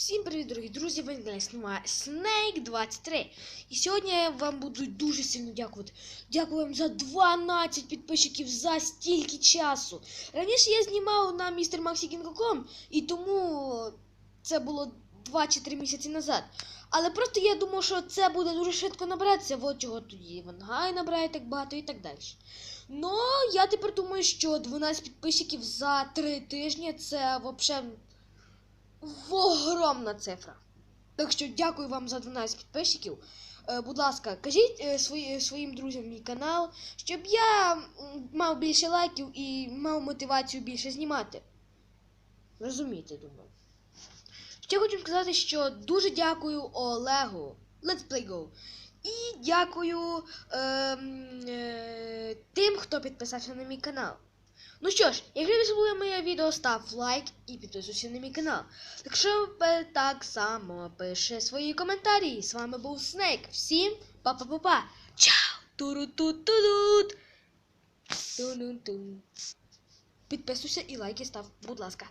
Всім привіт, дорогі друзі! Ви на каналі Snake 23. І сьогодні я вам буду дуже сильно дякувати. Дякую вам за 12 підписчиків за стільки часу. Раніше я знімав на містер і тому це було 2 чи 3 місяці назад. Але просто я думав, що це буде дуже швидко набиратися. От чого тоді Вангай набирає так багато і так далі. Ну, я тепер думаю, що 12 підписчиків за 3 тижні це взагалі огромна цифра. Так що дякую вам за 12 підписчиків. Е, будь ласка, кажіть е, свої, своїм друзям мій канал, щоб я мав більше лайків і мав мотивацію більше знімати. Розумієте, думаю. Ще хочу сказати, що дуже дякую Олегу. Let's play go. І дякую ем, е, тим, хто підписався на мій канал. Ну що ж, якщо тобі сподобалося моє відео, став лайк і підписуйся на мій канал. Так що е, так само пиши свої коментарі. З вами був Снейк. Всім па-па-па-па. Чао! Туру-ту-ту-дут. Ту-ду-ту. Підписуйся і лайки став, будь ласка.